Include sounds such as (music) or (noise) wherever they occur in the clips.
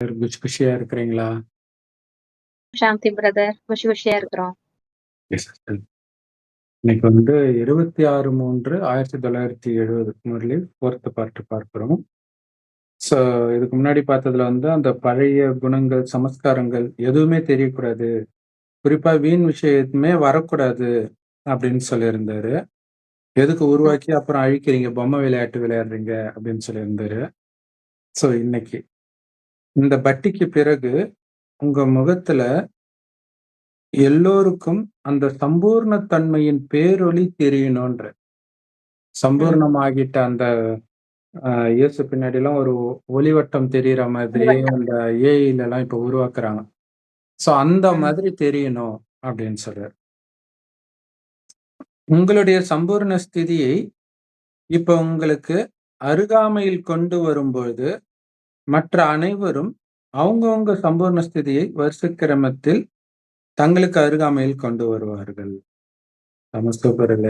குஷி குஷியா இருக்கிறீங்களா? சாந்தி பிரதர். குஷி குஷியா இருக்கிறோம். இன்னைக்கு வந்து 26/3/1970 முரளி 4த் பார்ட் பார்க்கிறோம். ஸோ இதுக்கு முன்னாடி பார்த்ததுல வந்து அந்த பழைய குணங்கள், சமஸ்காரங்கள் எதுவுமே தெரியக்கூடாது. குறிப்பா வீண் விஷயம் எதுவுமே வரக்கூடாது அப்படின்னு சொல்லியிருந்தாரு. எதுக்கு. உருவாக்கி அப்புறம் அழிக்கிறீங்க, பொம்மை விளையாட்டு விளையாடுறீங்க அப்படின்னு சொல்லியிருந்தாரு. ஸோ இன்னைக்கு இந்த பட்டிக்கு பிறகு உங்க முகத்துல எல்லோருக்கும் அந்த சம்பூர்ண தன்மையின் பேரொளி தெரியணுன்ற. ம். சம்பூர்ணமாகிட்ட அந்த இயேசு பின்னாடிலாம் ஒரு ஒளிவட்டம் தெரியிற மாதிரியே ஒளிவட்டம். அந்த ஏஐலலாம் இப்ப உருவாக்குறாங்க. ஸோ அந்த. மாதிரி தெரியணும் அப்படின்னு சொல்றாரு. உங்களுடைய சம்பூர்ண ஸ்திதியை இப்ப உங்களுக்கு அருகாமையில் கொண்டு வரும்பொழுது, மற்ற அனைவரும் அவங்கவங்க சம்பூர்ண ஸ்திதியை வரிசை கிரமத்தில் தங்களுக்கு அருகாமையில் கொண்டு வருவார்கள். சூப்பர் இல்ல?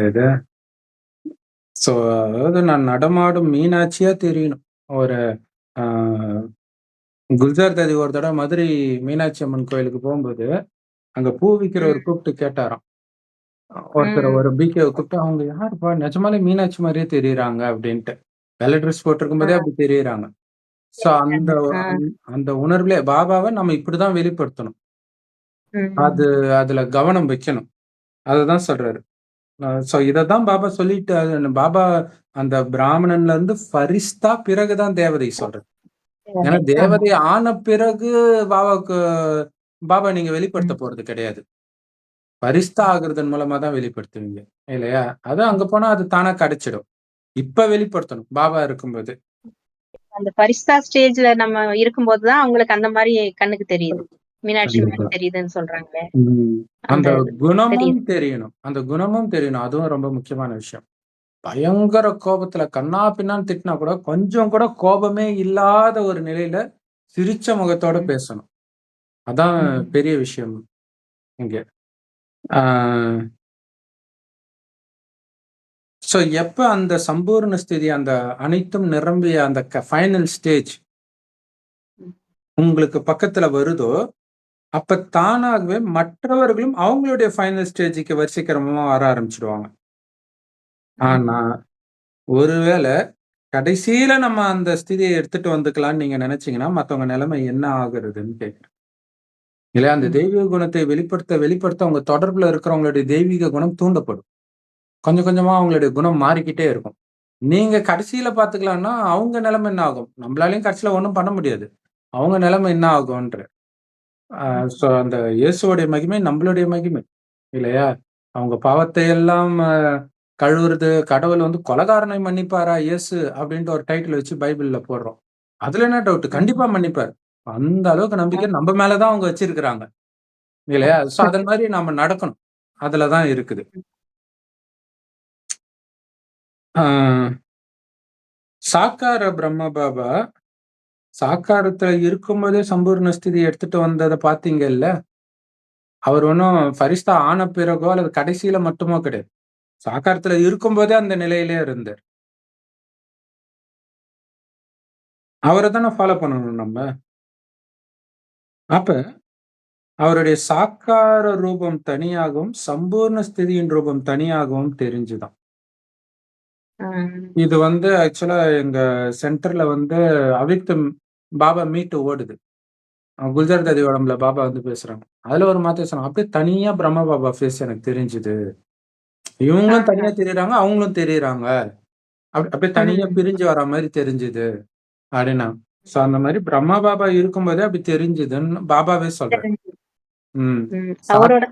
ஸோ அதாவது நான் நடமாடும் மீனாட்சியா தெரியணும். ஒரு குல்ஜார் தாதி ஒரு தடவ மதுரை மீனாட்சி அம்மன் கோயிலுக்கு போம்போது, அங்க பூ விக்கிறவரு ம். கூப்பிட்டு கேட்டாராம். ஒருத்தர ஒரு ம். பிகேவ கூப்பிட்டு, "அவங்க யாருப்பா? நிஜமாலே மீனாட்சி மாரியே தெரியிறாங்க" அப்படின்ட்டு. வெள்ள ட்ரெஸ் ஆ. போட்டிருக்கும்போதே அப்படி தெரியிறாங்க. ஸோ அந்த அந்த உணர்விலே பாபாவ நம்ம இப்படிதான் வெளிப்படுத்தணும். அது. அதுல கவனம் வைக்கணும். அததான் சொல்றாரு. ஸோ இததான் பாபா சொல்லிட்டாரு. பாபா அந்த பிராமணன்ல இருந்து ஃபரிஸ்தா பிறகு தான் தேவதை சொல்றாரு. ஏன்னா தேவதை. ஆன பிறகு பாபாவுக்கு பாபா நீங்க வெளிப்படுத்த. போறது கிடையாது. ஃபரிஸ்தா ஆகுறதன் மூலமா தான் வெளிப்படுத்துவீங்க. இல்லையா? அது அங்க போனா அது தானா கிடைச்சிடும். இப்ப வெளிப்படுத்தணும். பாபா இருக்கும்போது. அந்த பரிஸ்தா ஸ்டேஜ்ல நம்ம இருக்கும்போது தான் அவங்களுக்கு அந்த மாரி கண்ணுக்கு தெரியுது. மீனாட்சி. தெரியுதுன்னு சொல்றாங்களே. அந்த குணமும். தெரியணும். அந்த குணமும் தெரியணும். அதுவும் ரொம்ப முக்கியமான விஷயம். பயங்கர கோபத்துல கன்னா பின்னான்னு திட்டினா கூட, கொஞ்சம் கூட கோபமே இல்லாத ஒரு நிலையில சிரிச்ச முகத்தோட. பேசணும். அதான். பெரிய விஷயம் இங்க. ஆ ஸோ எப்ப அந்த சம்பூர்ண ஸ்திதி, அந்த அனைத்தும் நிரம்பிய அந்த ஃபைனல் ஸ்டேஜ். உங்களுக்கு பக்கத்துல வருதோ, அப்ப தானாகவே மற்றவர்களும் அவங்களுடைய ஃபைனல் ஸ்டேஜ்க்கு வரிசை கிரமமா வர ஆரம்பிச்சுடுவாங்க. ஆனா. ஒருவேள கடைசியில நம்ம அந்த ஸ்திதிய எடுத்துட்டு வந்துக்கலாம்ன்னு நீங்க நினைச்சீங்கன்னா, மத்தவங்க நிலைமை என்ன ஆகுறதுன்னு கேட்கிறேன். இல்லையா? அந்த. தெய்வீக குணத்தை வெளிப்படுத்த, வெளிப்படுத்த உங்க தொடர்புல இருக்கிறவங்களுடைய தெய்வீக குணம் தூண்டப்படும். கொஞ்சம் கொஞ்சமா அவங்களுடைய குணம் மாறிக்கிட்டே இருக்கும். நீங்க கடைசியில பாத்துக்கலாம்னா அவங்க நிலைமை என்ன ஆகும்? நம்மளாலயும் கடைசியில ஒண்ணும் பண்ண முடியாது. அவங்க நிலைமை என்ன ஆகும்ன்றேன். ஸோ அந்த இயேசுவோடைய மகிமை நம்மளுடைய மகிமை. இல்லையா? அவங்க பாவத்தை எல்லாம் கழுவுறது, கடவுள் வந்து கொலகாரனை மன்னிப்பாரா இயேசு அப்படின்ட்டு ஒரு டைட்டில் வச்சு பைபிள்ல போடுறோம். அதுல என்ன டவுட்? கண்டிப்பா மன்னிப்பார். அந்த அளவுக்கு நம்பிக்கை நம்ம மேலதான் அவங்க வச்சிருக்கிறாங்க. இல்லையா? ஸோ அதன் மாதிரி நாம நடக்கணும். அதுலதான் இருக்குது. சாக்கார பிரம்ம பாபா, சாக்காரத்துல இருக்கும்போதே சம்பூர்ண ஸ்திதி எடுத்துட்டு வந்தத பார்த்தீங்கல்ல? அவர் ஒன்றும் ஃபரிஸ்தா ஆன பிறகோ அல்லது கடைசியில மட்டுமோ கிடையாது. சாக்காரத்துல இருக்கும்போதே அந்த நிலையிலே இருந்தார். அவரை தான ஃபாலோ பண்ணணும் நம்ம. அப்ப அவருடைய சாக்கார ரூபம் தனியாகவும், சம்பூர்ண ஸ்திதியின் ரூபம் தனியாகவும் தெரிஞ்சுதான் ம். இது வந்து ஆக்சுவலா எங்க சென்டர்ல வந்து அவிக்தம் பாபா மீட் ஓடுது. அ குல்ஜார் தாதி பாபா வந்து பேசுறாங்க. அதுல ஒரு வார்த்தை சொன்னாங்க. அப்படியே தனியா பிரம்ம பாபா ஃபேஸ் எனக்கு தெரிஞ்சுது. இவங்களும் தனியா. தெரியிறாங்க, அவங்களும் தெரியிறாங்க. அப் அப்படியே தனியா ம். பிரிஞ்சு வர மாரி தெரிஞ்சுது அப்படின்னாங்க. ஸோ அந்த மாரி பிரம்மா பாபா இருக்கும்போதே அப்படி தெரிஞ்சுதுன்னு பாபாவே சொல்றாரு. தெரிஞ்சு. ம். ம். அவரோட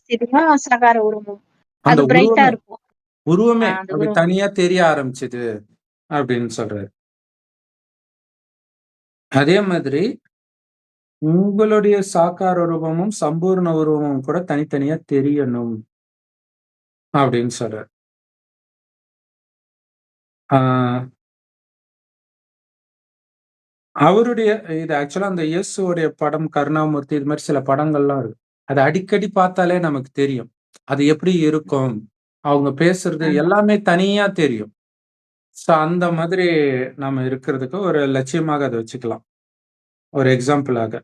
ஸ்திதியும், சகார உருவமும். அந்த அது பிரைட்டா உருவமே இருக்கும். உருவமே அப்படி. தனியா தெரிய ஆரம்பிச்சது அப்படின்னு சொல்றாரு. அதே மாதிரி உங்களுடைய சாக்கார ரூபமும், சம்பூர்ண உருவமும் கூட தனித்தனியா தெரியணும். அப்படின்னு சொல்றாரு. ஆ. அவருடைய இது ஆக்சுவலா அந்த இயேசுவுடைய படம், கருணாமூர்த்தி இது மாரி சில படங்கள்லாம் இருக்கு. அத அடிக்கடி பார்த்தாலே நமக்கு தெரியும். அது எப்படி இருக்கும்? அவங்க பேசுறது. எல்லாமே தனியா தெரியும். ஸோ அந்த. மாதிரி நாம இருக்கிறதுக்கு ஒரு லட்சியமாக அத வச்சுக்கலாம். ஒரு எக்ஸாம்பிளாக.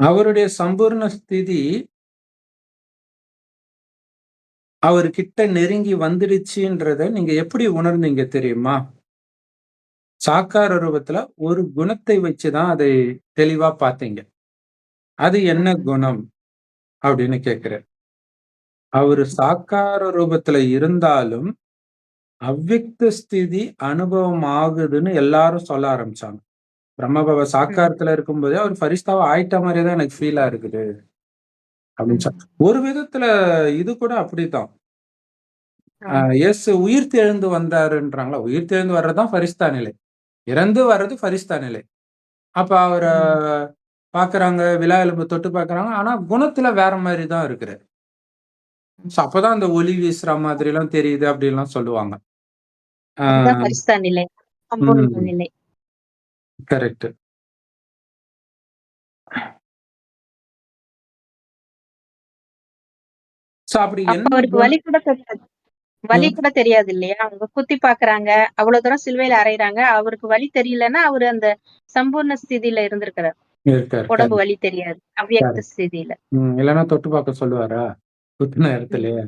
அவருடைய சம்பூர்ண ஸ்திதி அவர்கிட்ட நெருங்கி வந்துடுச்சுன்றத நீங்க எப்படி உணர்ந்தீங்க தெரியுமா? சாக்கார ரூபத்துல ஒரு குணத்தை வச்சுதான் அதை தெளிவா பார்த்தீங்க. அது என்ன. குணம்? அப்படின்னு கேட்கிறேன். அவரு சாக்கார ரூபத்துல இருந்தாலும், அவ்வியக்த ஸ்திதி அனுபவம் ஆகுதுன்னு எல்லாரும் சொல்ல ஆரம்பிச்சாங்க. பிரம்மபாபா ம். சாக்காரத்துல இருக்கும்போதே அவர் ஃபரிஸ்தாவா ஆயிட்ட மாரியே தான் எனக்கு ஃபீலா இருக்குது. அப்படின்னு. ஒரு விதத்துல இது கூட அப்படித்தான். அ ஆ. இயேசு உயிர்த்தெழுந்து வந்தாருன்றாங்களா? உயிர்த்தெழுந்து வர்றது தான் ஃபரிஸ்தா நிலை. இறந்து வர்றது ஃபரிஸ்தா நிலை. அப்ப அவர. பார்க்குறாங்க, விலா எலும்பு தொட்டு பார்க்குறாங்க. ஆனா குணத்துல வேற மாரி தான் இருக்கிறாரு. ஸோ அப்பதான் அந்த ஒளி வீசுற மாதிரிலாம் தெரியுது அப்படின்லாம் சொல்லுவாங்க. கரெக்ட். ஸோ அப்படி அவருக்கு வலி கூட தெரியாது. வலி ம். கூட தெரியாது இல்லையா? அவங்க குத்தி பார்க்குறாங்க. அவ்வளவு தூரம் சிலுவையில அறையுறாங்க. அவருக்கு வலி தெரியலன்னா, அவரு அந்த சம்பூர்ண ஸ்திதியில இருந்திருக்கிறார். உடம்பு. வலி தெரியாது. அவ்வியக்த. ஸ்திதியில. ம். இல்லன்னா தொட்டு பார்க்க சொல்லுவாரா? குத்துன இடத்துலயே.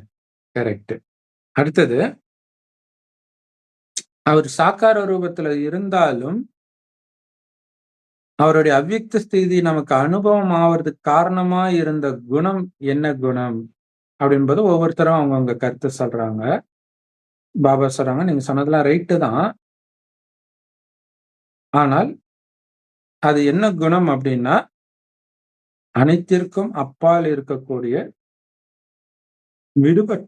கரெக்ட். அடுத்தது அவர் சாக்கார ரூபத்துல இருந்தாலும் அவருடைய அவ்வியக்த ஸ்திதி நமக்கு அனுபவம் ஆவறதுக்கு காரணமா இருந்த குணம் என்ன குணம்? அப்படின்பது ஒவ்வொருத்தரும் அவங்கவங்க கருத்து சொல்றாங்க. பாபா சொல்றாங்க, நீங்க சொன்னதெல்லாம் ரைட்டு தான். ஆனால் அது என்ன குணம் அப்படின்னா அனைத்திற்கும் அப்பால் இருக்கக்கூடிய விடுபட்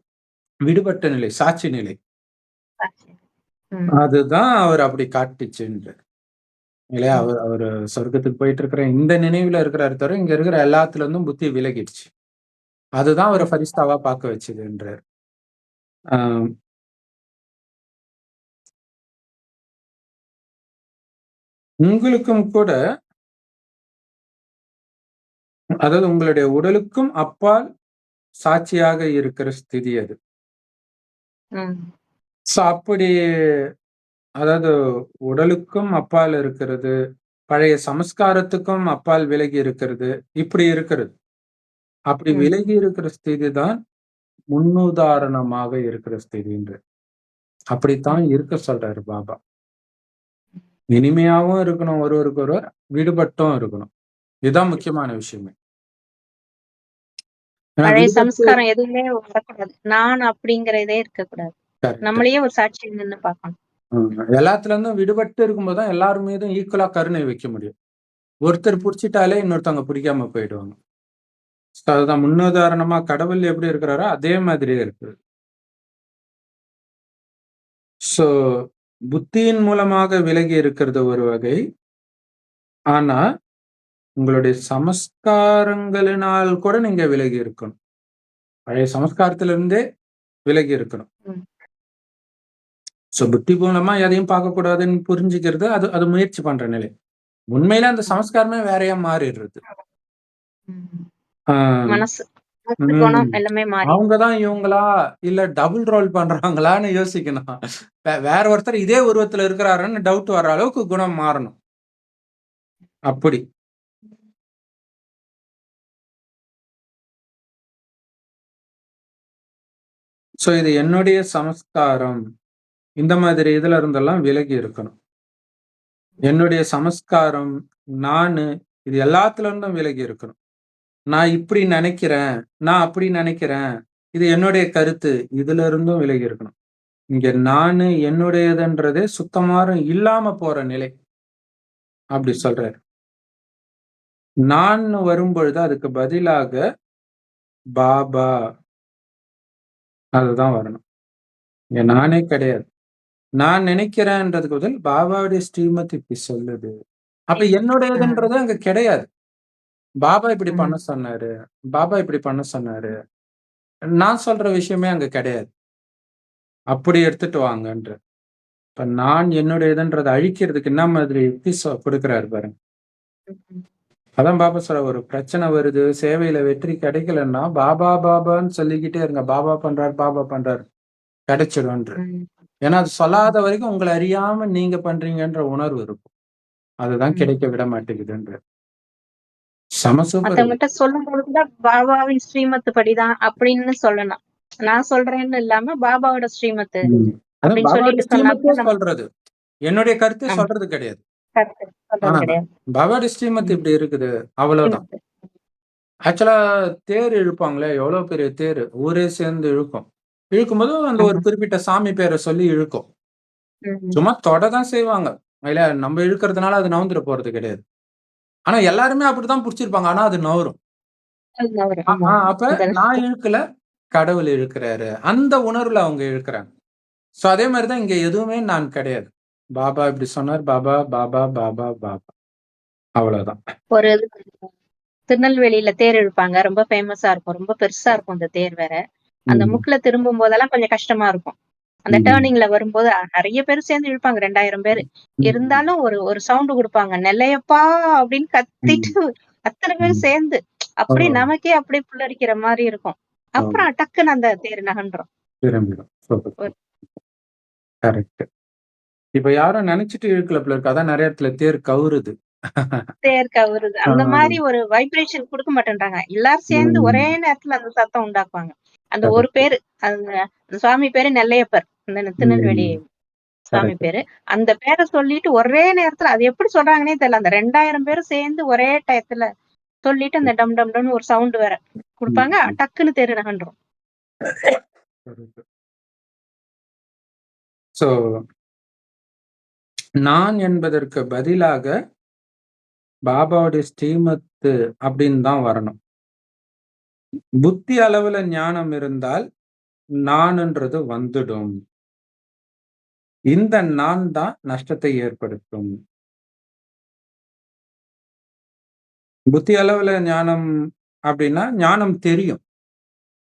விடுபட்ட நிலை, சாட்சி நிலை. அதுதான் அவர் அப்படி காட்டுச்சுன்றாரு. இல்லையா? அவரு அவரு சொர்க்கத்துக்கு போயிட்டு இருக்கிற இந்த நினைவுல இருக்கிறாரு தவிர, இங்க இருக்கிற எல்லாத்துல இருந்தும் புத்தி விலகிடுச்சு. அதுதான் அவர. ஃபரிஸ்தாவா பார்க்க வச்சதுன்றாரு. உங்களுக்கும் கூட அதாவது உங்களுடைய உடலுக்கும் அப்பால் சாட்சியாக இருக்கிற ஸ்திதி அது. அப்படி அதாவது உடலுக்கும் அப்பால் இருக்கிறது, பழைய சமஸ்காரத்துக்கும் அப்பால் விலகி இருக்கிறது, இப்படி இருக்கிறது. அப்படி. விலகி இருக்கிற ஸ்திதி தான் முன்னுதாரணமாக இருக்கிற ஸ்திதின்றாரு. அப்படித்தான். இருக்க சொல்றாரு பாபா. இனிமையாவும் இருக்கணும் ஒருவருக்கு ஒருவர், விடுபட்டும் இருக்கணும். இதுதான் முக்கியமான விஷயமே. பழைய சம்ஸ்காரம் எதுவுமே வரக்கூடாது. நான் அப்படிங்கிறதே இருக்கக்கூடாது. நம்மளையே ஒரு சாட்சி நின்னு பார்க்கணும். எல்லாத்துல இருந்தும் விடுபட்டு இருக்கும்போது தான் எல்லார் மீதும் ஈக்குவலா கருணை வைக்க முடியும். ஒருத்தர். புடிச்சிட்டாலே இன்னொருத்தவங்க பிடிக்காம போயிடுவாங்க. அதுதான் முன்னுதாரணமா கடவுள் எப்படி இருக்கிறாரோ, அதே மாதிரியே இருக்கு. ஸோ புத்தியின் மூலமாக விலகி இருக்கிறது ஒரு வகை. ஆனா, உங்களுடைய சமஸ்காரங்களினால் கூட நீங்க விலகி இருக்கணும். பழைய சமஸ்காரத்திலிருந்தே விலகி இருக்கணும். ஸோ புத்தி மூலமா எதையும் பார்க்கக்கூடாதுன்னு புரிஞ்சுக்கிறது, அது அது முயற்சி பண்ற நிலை. உண்மையில அந்த. சமஸ்காரமே வேறையா மாறிடுறது. மனசு மனசு, குணம் ம். எல்லாமே மாறி அவங்க தான் இவங்களா? இல்ல டபுள் ரோல் பண்றாங்களான்னு யோசிக்கணும். வே வேற ஒருத்தர் இதே உருவத்துல இருக்கிறாருன்னு டவுட் வர்ற அளவுக்கு குணம் மாறணும். அப்படி. ஸோ இது என்னுடைய சமஸ்காரம். இந்த மாதிரி இதுல இருந்தெல்லாம் விலகி இருக்கணும். என்னுடைய சமஸ்காரம், நானு இது எல்லாத்துல இருந்தும் விலகி இருக்கணும். நான் இப்படி நினைக்கிறேன், நான் அப்படி நினைக்கிறேன். இது என்னுடைய கருத்து. இதுல இருந்தும் விலகி இருக்கணும். இங்க நானு, என்னுடையதுன்றதே சுத்தமாற இல்லாம போற நிலை. அப்படி சொல்றாரு. நான்னு வரும்பொழுது அதுக்கு பதிலாக பாபா அதுதான் வரணும். இங்க நானே கிடையாது. நான் நினைக்கிறேன்றதுக்கு பதில் பாபாவுடைய ஸ்ரீமத் இப்படி சொல்லுது. அப்ப. என்னுடையதுன்றது அங்க கிடையாது. பாபா இப்படி பண்ண. சொன்னாரு. பாபா இப்படி பண்ண சொன்னாரு. நான் சொல்ற விஷயமே அங்க கிடையாது. அப்படி எடுத்துட்டு வாங்கன்றாரு. இப்ப நான் என்னுடையதுன்றத அழிக்கிறதுக்கு என்ன மாதிரி யுக்தி குடுக்குறாரு பாருங்க. அதான் பாபா சொல்றாரு, ஒரு பிரச்சனை வருது, சேவையில வெற்றி கிடைக்கலன்னா, பாபா பாபான்னு சொல்லிக்கிட்டே இருங்க. பாபா பண்றாரு, பாபா பண்றாரு. கிடைச்சிடும்ன்றாரு. ம். ஏன்னா அது சொல்லாத வரைக்கும் உங்கள அறியாம நீங்க பண்றீங்கன்ற உணர்வு இருக்கும். அதுதான். கிடைக்க விட மாட்டேங்குதுன்ற. மத்தவங்கட்ட சொல்லும்போது கூட பாபாவின் ஸ்ரீமத்து படிதான் அப்படின்னு சொல்லணும். நான் சொல்றேன்னு இல்லாம பாபாவோட ஸ்ரீமத்து அப்படின்னு சொல்லிட்டு சொல்றது. என்னுடைய கருத்தை. சொல்றது கிடையாது. பாபாவோட ஸ்ரீமத். இப்படி இருக்குது. அவ்வளவுதான். ஆக்சுவலா தேர் இழுப்பாங்களே, எவ்வளோ பெரிய தேரு. ஊரே சேர்ந்து இழுக்கும். இழுக்கும்போது அந்த ஒரு. குறிப்பிட்ட சாமி பேர சொல்லி இழுக்கும். சும்மா தொட தான் செய்வாங்க. இல்ல நம்ம இழுக்கிறதுனால அது நவுந்துற போறது கிடையாது. ஆனா எல்லாருமே அப்படித்தான் புடிச்சிருப்பாங்க. ஆனா அது நவுரும். ஆமா. அப்ப நான் இழுக்கல, கடவுள் இழுக்கிறாரு. அந்த உணர்வுல அவங்க இழுக்குறாங்க. சோ அதே மாரி தான் இங்க எதுவுமே நான் கிடையாது. பாபா இப்படி சொன்னார். பாபா, பாபா, பாபா, பாபா. அவ்வளவுதான். ஒரு இது திருநெல்வேலியில தேர் இழுப்பாங்க. ரொம்ப ஃபேமஸா இருக்கும். ரொம்ப பெருசா இருக்கும் அந்த தேர் வேற. அந்த. முக்குல திரும்பும்போதெல்லாம் கொஞ்சம் கஷ்டமா இருக்கும். அந்த. டர்னிங்ல வரும்போது நெறைய பேர் சேர்ந்து இழுப்பாங்க 2000 பேரு. இருந்தாலும் ஒரு ஒரு சவுண்ட் குடுப்பாங்க. நெல்லையப்பா அப்படின்னு. கத்திட்டு அத்தன பேர். சேர்ந்து ஓ! அப்படியே நமக்கே அப்படியே புல்லரிக்கிற மாரி இருக்கும். அப்புறம் டக்குன்னு அந்த தேர் நகன்றும். கரெக்ட். இப்ப யாரும் நெனச்சுட்டு இழுக்கல போல இருக்கு. அதான் நெறைய இடத்துல தேர் கவுருது. தேர் கவுருது. அந்த மாரி ஒரு வைப்ரேஷன் குடுக்க மாட்டேன்றாங்க. எல்லாரும் சேர்ந்து ஒரே. நேரத்துல அந்த சத்தம் உண்டாக்குவாங்க. அந்த ஒரு. பேரு. அந்த சுவாமி பேரு நெல்லையப்பர். அந்த திருநெல்வேலி ம். சுவாமி கரெக்ட். பேரு. அந்த பேர சொல்லிட்டு ஒரே நேரத்துல அது எப்படி சொல்றாங்கன்னே தெரியல. அந்த 2000 பேரும் சேர்ந்து ஒரே டயத்துல சொல்லிட்டு அந்த டம் டம் டம்னு ஒரு சவுண்ட் வேற. குடுப்பாங்க. டக்குன்னு தேர் நகன்றும். (coughs) சோ நான் என்பதற்கு பதிலாக பாபாவுடைய ஸ்ரீமத்து அப்படின்னு தான் வரணும். புத்தி அளவுல ஞானம் இருந்தால் நான்ன்றது வந்துடும். இந்த நான் தான் நஷ்டத்தை ஏற்படுத்தும். புத்தி அளவுல ஞானம் அப்படின்னா, ஞானம் தெரியும்.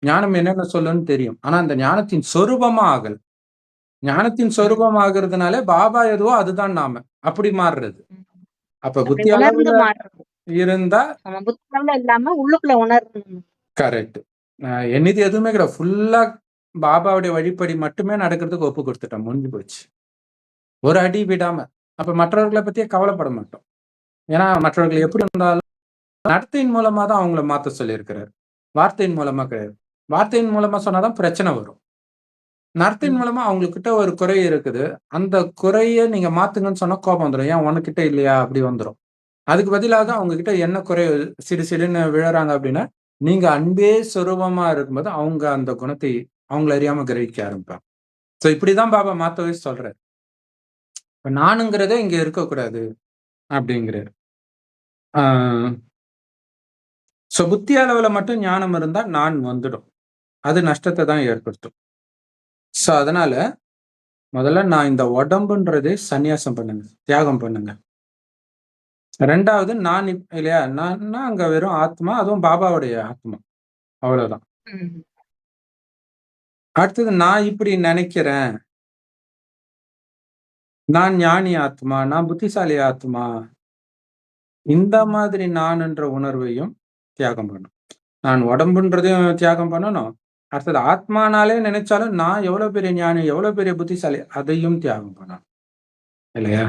ஞானம் என்னென்ன சொல்லும்னு தெரியும். ஆனா அந்த ஞானத்தின் சொரூபமா ஆகல. ஞானத்தின். சொரூபம் ஆகுறதுனாலே பாபா எதுவோ அதுதான் நாம. அப்படி மாறுறது. அப்ப புத்தி அளவுல. இருந்தா. கரெக்ட். என்னது எதுவுமே கிடையாது. ஃபுல்லா பாபாவுடைய வழிப்படி மட்டுமே நடக்கிறதுக்கு ஒப்பு குடுத்துட்டேன். முடிஞ்சு போச்சு. ஒரு அடி விடாம. அப்ப மற்றவர்கள பத்தியே கவலைப்பட மாட்டோம். ஏன்னா மற்றவர்கள். எப்படி இருந்தாலும் நடத்தையின் மூலமா தான் அவங்கள மாத்த சொல்லியிருக்கிறாரு. வார்த்தையின் மூலமா கிடையாது. வார்த்தையின் மூலமா சொன்னா தான் பிரச்சனை வரும். நடத்தையின். மூலமா அவங்ககிட்ட ஒரு குறை இருக்குது. அந்த குறைய நீங்க மாத்துங்கன்னு சொன்னா கோபம் வந்துரும். ஏன் உனக்கிட்ட இல்லையா? அப்படி வந்துரும். அதுக்கு பதிலாக. அவங்க கிட்ட என்ன குறை சிடு சிடுன்னு விழறாங்க அப்படின்னா, நீங்க அன்பே சொரூபமா இருக்கும்போது அவங்க அந்த குணத்தை அவங்கள அறியாம கிரகிக்க ஆரம்பிப்பாங்க. சோ இப்படிதான் பாபா மாத்தவே சொல்றாரு. இப்ப நானுங்கிறதே இங்க இருக்கக்கூடாது அப்படிங்கிறாரு. ஸோ சோ புத்தி அளவுல மட்டும் ஞானம் இருந்தா நான் வந்துடும். அது நஷ்டத்தை தான் ஏற்படுத்தும். சோ அதனால முதல்ல நான் இந்த உடம்புன்றதே சன்னியாசம் பண்ணுங்க. தியாகம் பண்ணுங்க. ரெண்டாவது நான் இல்லையா? நான் அங்க வெறும் ஆத்மா. அதுவும் பாபாவுடைய ஆத்மா. அவ்வளவுதான். அடுத்தது நான் இப்படி நினைக்கிறேன் நான் ஞானி ஆத்மா. நான் புத்திசாலி ஆத்மா. இந்த மாதிரி நான்ன்ற உணர்வையும் தியாகம் பண்ணும் நான் உடம்புன்றதையும் தியாகம் பண்ணணும். அடுத்தது ஆத்மானாலே நினைச்சாலும் நான் எவ்வளவு பெரிய ஞானி, எவ்வளவு பெரிய புத்திசாலி அதையும் தியாகம் பண்ணணும். இல்லையா?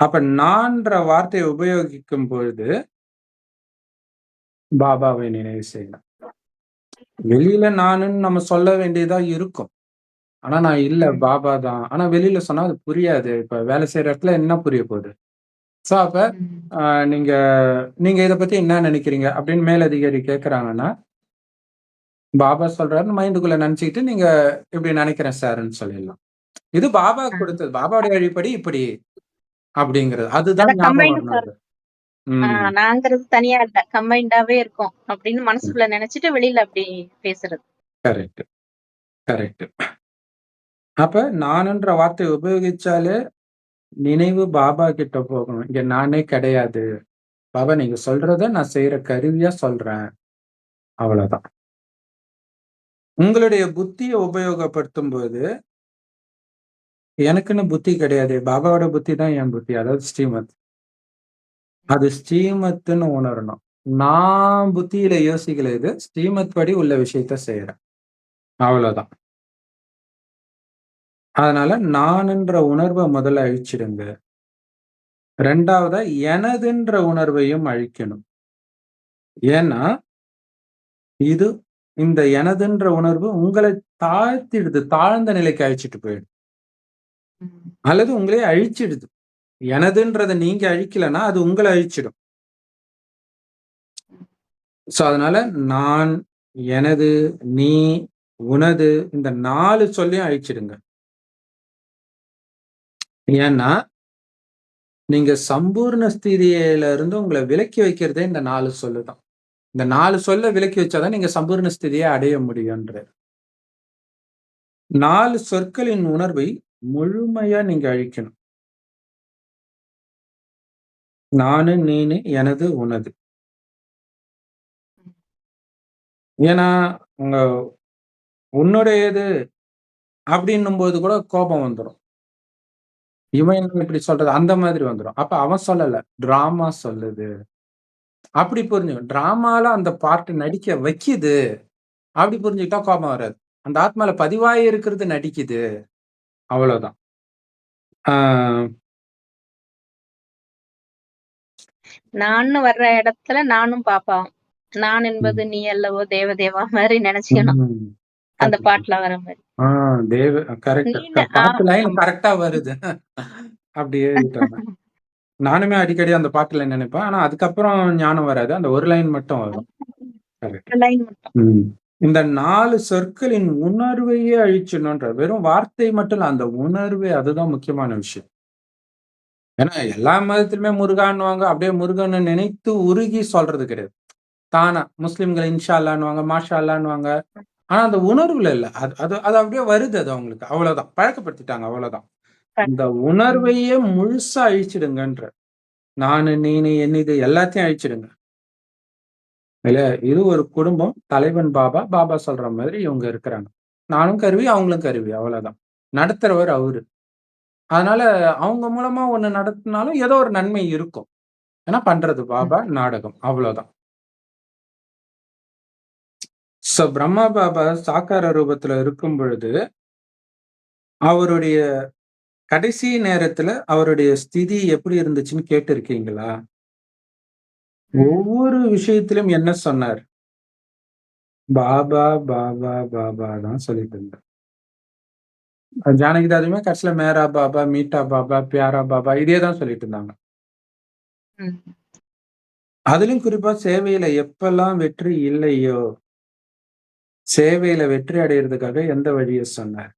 அப்ப நான்ற வார்த்தையை உபயோகிக்கும் பொழுது பாபாவை நினைவு செய்யலாம் வெளியில நானுன்னு நம்ம சொல்ல வேண்டியதா இருக்கும். ஆனா நான் இல்ல ம். பாபா தான். ஆனா வெளியில சொன்னா அது புரியாது. இப்ப வேலை செய்ற இடத்துல என்ன புரிய போகுது? சோ அப்ப ம். அ நீங்க நீங்க இத பத்தி என்ன நெனைக்கிறீங்க? அப்படின்னு மேலதிகாரி கேட்கறாங்கன்னா பாபா சொல்றாருன்னு மைண்டுக்குள்ள நெனச்சுக்கிட்டு நீங்க இப்படி நெனைக்கிறேன் சார்ன்னு சொல்லிடலாம். இது பாபா ஆ. குடுத்தது. பாபாவுடைய வழிப்படி இப்படி அப்படிங்கிறது. அதுதான் அதான் ஞாபகம் கம்பைன்டு வரணும் ஃபார் அது. ம். நான்ங்கிறது தனியா இல்ல. கம்பைன்டாவே இருக்கும். அப்படின்னு. மனசுக்குள்ள நெனச்சுட்டு வெளியில அப்படி பேசுறது. கரெக்ட். கரெக்ட். அப்ப நானுன்ற வார்த்தைய உபயோகிச்சாலே நினைவு பாபா கிட்ட போகணும். இங்க நானே கிடையாது. பாபா நீங்க சொல்றத நான் செய்ற கருவியா சொல்றேன். அவ்வளவுதான். உங்களுடைய புத்திய உபயோகப்படுத்தும்போது எனக்குன்னு புத்தி கிடையாதே. பாபாவோட புத்தி தான் என் புத்தி. அதாவது ஸ்ரீமத். அது ஸ்ரீமத்துன்னு உணரணும். நான் புத்தியில யோசிக்கல இது. ஸ்ரீமத் படி உள்ள விஷயத்த செய்றேன். அவ்வளவுதான். அதனால நான்ன்ற உணர்வ முதல்ல அழிச்சிடுங்க. 2வதா எனதுன்ற உணர்வையும் அழிக்கணும். ஏன்னா இது இந்த எனதுன்ற உணர்வு உங்கள தாழ்த்திடுது. தாழ்ந்த நிலைக்கு அழைச்சிட்டு போயிடும். அல்லது உங்களையே அழிச்சிடுது. எனதுன்றதை நீங்க அழிக்கலைன்னா அது உங்கள அழிச்சிடும். ஸோ அதனால நான், எனது, நீ, உனது இந்த நாலு சொல்லையும் அழிச்சிடுங்க. ஏன்னா, நீங்க சம்பூர்ண ஸ்திதியில இருந்து உங்கள விலக்கி வைக்கிறதே இந்த நாலு சொல்லு தான். இந்த நாலு சொல்ல விலக்கி வச்சாதான் நீங்க சம்பூர்ண ஸ்திதியை அடைய முடியும்ன்றாரு. 4 சொற்களின் உணர்வை முழுமையா நீங்க அழிக்கணும். நானு, நீனு, எனது, உனது. ஏன்னா, உங்க உன்னுடையது அப்படின்னும்போது கூட கோபம் வந்துரும். இவன் என்ன இப்படி சொல்றது? அந்த மாதிரி வந்துரும். அப்ப அவன் சொல்லல. டிராமா சொல்லுது. அப்படி புரிஞ்சுக்கணும். டிராமால அந்த பார்ட் நடிக்க வைக்குது. அப்படி புரிஞ்சுக்கிட்டா கோபம் வராது. அந்த ஆத்மால பதிவாயி இருக்கிறது நடிக்குது. அவ்வளவுதான். ஆ. நான்னு வர்ற இடத்துல நானும் பாப்பாவும். நான் என்பது. நீ அல்லவோ தேவதேவா மாரி நெனச்சுக்கணும். ம். அந்த. பாட்டுல வர. ஆ தேவ கரெக்ட். நீனு வருது. அப்படி எழுதிட்டாங்க. நானுமே அடிக்கடி அந்த பாட்டு லைன் நெனைப்பேன். ஆனா அதுக்கப்புறம் ஞானம் வராது. அந்த ஒரு லைன் மட்டும் வரும். இந்த 4 சொற்களின் உணர்வையே அழிச்சிடணுன்றார். வெறும் வார்த்தை மட்டும் இல்ல. அந்த உணர்வே அதுதான் முக்கியமான விஷயம். ஏன்னா எல்லா மதத்திலுமே முருகான்னுவாங்க. அப்படியே முருகன நினைத்து உருகி சொல்றது கிடையாது. தானா முஸ்லிம்கள் இன்ஷா அல்லான்னுவாங்க, மாஷா அல்லான்னுவாங்க. ஆனா அந்த உணர்வுல இல்ல. அது அது அது அப்படியே வருது அது அவங்களுக்கு. அவ்வளவுதான். பழக்கப்படுத்திட்டாங்க அவ்வளவுதான். இந்த உணர்வையே முழுசா அழிச்சிடுங்கன்றார். நானு, நீனு, என்னிது எல்லாத்தையும் அழிச்சிடுங்க. இல்ல இது ஒரு குடும்பம். தலைவன் பாபா. பாபா சொல்ற மாதிரி இவங்க இருக்கிறாங்க. நானும் கருவி, அவங்களும் கருவி. அவ்வளவுதான். நடத்துறவர் அவரு. அதனால அவங்க மூலமா ஒண்ணு நடத்தினாலும் ஏதோ ஒரு நன்மை இருக்கும். ஏன்னா பண்றது பாபா, நாடகம். அவ்வளவுதான். ஸோ பிரம்மா பாபா சாக்கார ரூபத்துல இருக்கும் பொழுது அவருடைய கடைசி நேரத்துல அவருடைய ஸ்திதி எப்படி இருந்துச்சுன்னு கேட்டிருக்கீங்களா? ம். ஒவ்வொரு விஷயத்திலும் என்ன சொன்னார்? பாபா, பாபா, பாபா தான் சொல்லிட்டு இருந்தார். ஜானகி தாதியுமே கடைசில மேரா பாபா, மீட்டா பாபா, பியாரா பாபா இதே தான் சொல்லிட்டு இருந்தாங்க. ம். அதிலும் குறிப்பா சேவையில எப்பல்லாம் வெற்றி இல்லையோ சேவையில வெற்றி அடையறதுக்காக எந்த வழிய சொன்னார்?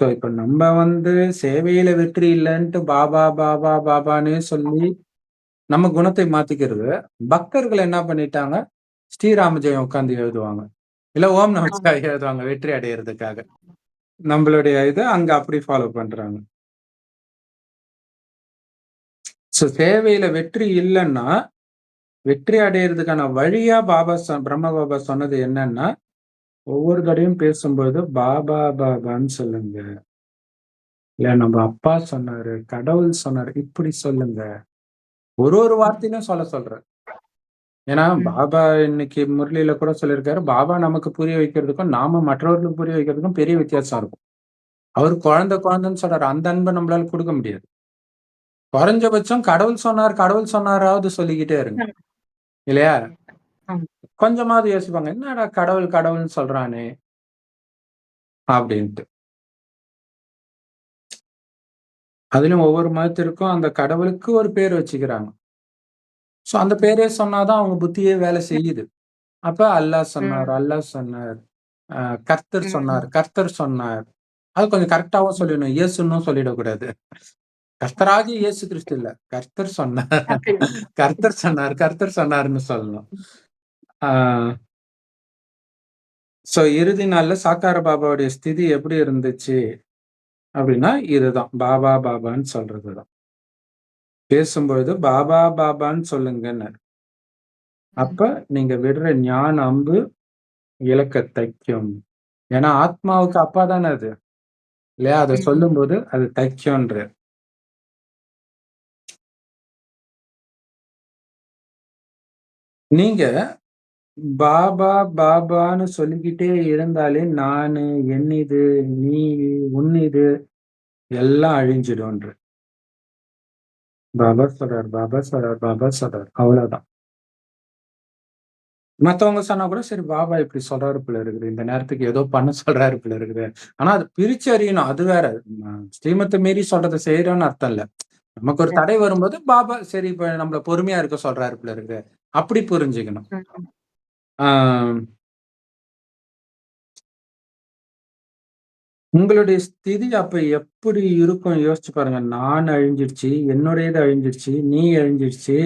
ஸோ இப்ப நம்ம வந்து சேவையில வெற்றி இல்லன்ட்டு பாபா, பாபா, பாபான்னே சொல்லி நம்ம குணத்தை மாத்திக்கிறது. பக்தர்கள் என்ன பண்ணிட்டாங்க? ஸ்ரீராம ஜெயம் உட்கார்ந்து எழுதுவாங்க. இல்ல ஓம். நமச்சிவாய எழுதுவாங்க வெற்றி அடையறதுக்காக. நம்மளுடைய இதை அங்க அப்படி ஃபாலோ பண்றாங்க. ஸோ சேவையில வெற்றி இல்லைன்னா வெற்றி அடையறதுக்கான வழியா பாபா சொ பிரம்ம பாபா சொன்னது என்னன்னா, ஒவ்வொரு தடையும் பேசும்போது பாபா, பாபான்னு சொல்லுங்க. இல்ல நம்ம அப்பா சொன்னாரு, கடவுள் சொன்னாரு, இப்படி சொல்லுங்க. ஒரு ஒரு வார்த்தையிலும் சொல்ல சொல்ற ஏன்னா. பாபா இன்னைக்கு முரளியில கூட சொல்லியிருக்காரு, பாபா நமக்கு புரிய வைக்கிறதுக்கும், நாம மற்றவர்களுக்கு புரிய வைக்கிறதுக்கும் பெரிய வித்தியாசம் இருக்கும். அவரு குழந்தை குழந்தைன்னு சொல்றாரு. அந்த அன்ப நம்மளால குடுக்க முடியாது. குறைஞ்சபட்சம் கடவுள் சொன்னார், கடவுள் சொன்னாராவது சொல்லிக்கிட்டே இருங்க. இல்லையா? கொஞ்சமாவது யோசிப்பாங்க. என்னடா கடவுள் கடவுள்ன்னு சொல்றானே! அப்படின்ட்டு. அதிலும் ஒவ்வொரு மதத்திற்கும் அந்த கடவுளுக்கு ஒரு பேர் வச்சுக்கிறாங்க. ஸோ அந்த பேரே சொன்னா தான் அவங்க புத்தியே வேலை செய்யுது. அப்ப அல்லாஹ் சொன்னார். அல்லாஹ் சொன்னார். கர்த்தர் சொன்னார். கர்த்தர் சொன்னார். அது கொஞ்சம் கரெக்ட்டாவும் ம். சொல்லணும். இயேசுன்னும் சொல்லிடக்கூடாது. கர்த்தராகிய இயேசு கிறிஸ்து இல்ல. கர்த்தர் சொன்னார். கர்த்தர் சொன்னார், கர்த்தர் சொன்னார்ன்னு சொல்லணும். ஆ. ஸோ இறுதி நாள்ல சாக்கார பாபாவுடைய ஸ்திதி எப்படி இருந்துச்சு? அப்படின்னா, இதுதான். பாபா, பாபான்னு சொல்றது தான். பேசும்பொழுது பாபா, பாபான்னு சொல்லுங்கன்னாரு. அப்ப. நீங்க விடுற ஞான அம்பு இலக்க தைக்கும். ஏன்னா ஆத்மாவுக்கு அப்பா தானே அது. இல்லையா? அத ம். சொல்லும்போது அது தைக்கும்ன்றார். நீங்க பாபா, பாபான்னு சொல்லிக்கிட்டே இருந்தாலே நானு, என்னிது, நீ, உன்னிது எல்லாம் அழிஞ்சிடும்ன்ற. பாபா சொல்றார், பாபா சொல்றார், பாபா சொல்றார். அவ்வளவுதான். மத்தவங்க சொன்னா கூட சரி பாபா இப்படி சொல்றாரு போல இருக்குது. இந்த நேரத்துக்கு ஏதோ பண்ண சொல்றாரு போல இருக்குது. ஆனா அது பிரிச்சு அறியணும். அது வேற. ஸ்ரீமத்த மீறி சொல்றத செய்றோம்னு அர்த்தம் இல்ல. நமக்கு ஒரு தடை வரும்போது பாபா சரி இப்ப நம்மள பொறுமையா இருக்க சொல்றாரு போல இருக்குது. அப்படி புரிஞ்சுக்கணும். ம், உங்களுடைய ஸ்திதி அப்ப எப்படி இருக்கும் யோசிச்சு பாருங்க. நான் அழிஞ்சிடுச்சு, என்னுடையது அழிஞ்சிடுச்சு, நீ அழிஞ்சிடுச்சு.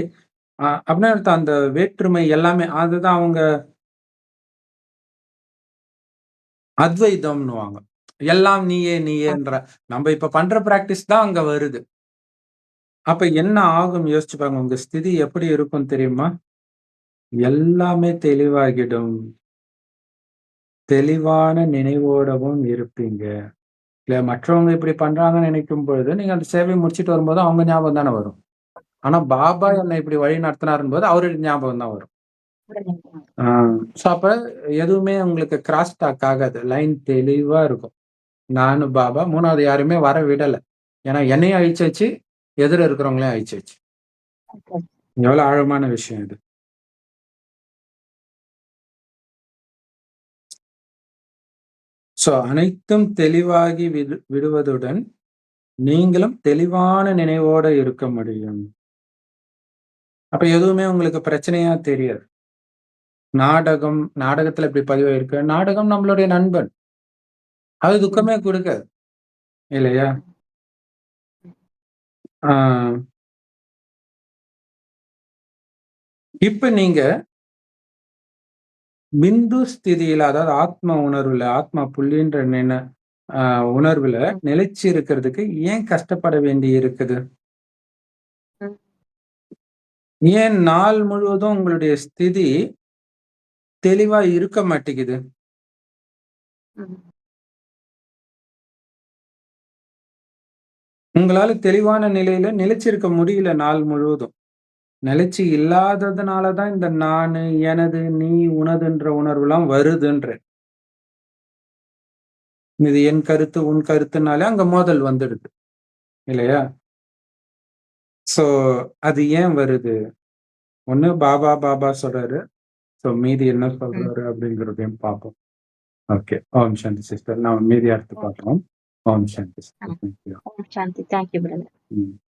அஹ் அப்படின்னா அர்த்தம் அந்த வேற்றுமை எல்லாமே அதுதான் அவங்க அத்வைதம்ன்னுவாங்க. எல்லாம் நீயே நீயேன்ற நம்ம இப்ப பண்ற பிராக்டிஸ் தான் அங்க வருது. அப்ப என்ன ஆகும் யோசிச்சு பாருங்க. உங்க ஸ்திதி எப்படி இருக்கும் தெரியுமா? எல்லாமே தெளிவாகிடும். தெளிவான நினைவோடவும் இருப்பீங்க. இல்ல மற்றவங்க இப்படி பண்றாங்கன்னு நினைக்கும் பொழுது, நீங்க அந்த சேவைய முடிச்சுட்டு வரும்போது அவங்க ஞாபகம் தானே வரும். ஆனா பாபா என்னை இப்படி வழி நடத்தினாருன்போது அவருடைய ஞாபகம் தான் வரும். சோ அப்ப எதுவுமே உங்களுக்கு கிராஸ் டாக் ஆகாது. லைன் தெளிவா இருக்கும். நானு பாபா 3வது யாரையுமே வர விடல. ஏன்னா என்னையும் அழிச்சாச்சு, எதிர இருக்கிறவங்களையும் அழிச்சாச்சு. ஓகே. எவ்வளவு ஆழமான விஷயம் இது. சோ அனைத்தும் தெளிவாகி விடு விடுவதுடன், நீங்களும் தெளிவான நினைவோட இருக்க முடியும். அப்ப எதுவுமே உங்களுக்கு பிரச்சனையா தெரியாது. நாடகம், நாடகத்துல இப்படி பதிவாயிருக்கு. நாடகம் நம்மளுடைய நண்பன். அது துக்கமே கொடுக்காது இல்லையா? ஆஹ் இப்ப நீங்க பிந்து ஸ்திதியில அதாவது ஆத்ம உணர்வுல, ஆத்மா புள்ளின்ற நின உணர்வுல. நிலைச்சு இருக்கிறதுக்கு ஏன் கஷ்டப்பட வேண்டி இருக்குது? ஏன் நாள் முழுவதும் உங்களுடைய ஸ்திதி தெளிவா இருக்க மாட்டேங்குது? உங்களால தெளிவான நிலையில நிலைச்சிருக்க முடியல நாள் முழுவதும். நிலைச்சு இல்லாததுனால தான் இந்த நானு, எனது, நீ, உனதுன்ற உணர்வுலாம் வருதுன்றேன். இது என் கருத்து, உன் கருத்துனாலே அங்க மோதல் வந்துடுது. இல்லையா? சோ அது ஏன் வருது? ஒண்ணு பாபா, பாபா சொல்றாரு. சோ மீதி என்ன. சொல்றாரு அப்படிங்கிறதையும் பார்ப்போம். ஓகே. ஓம் சாந்தி சிஸ்டர். நான் மீதி அடுத்து. பார்க்கலாம். ஓம் சாந்தி. Sister. Thank you. Om Shanti. Thank you brother.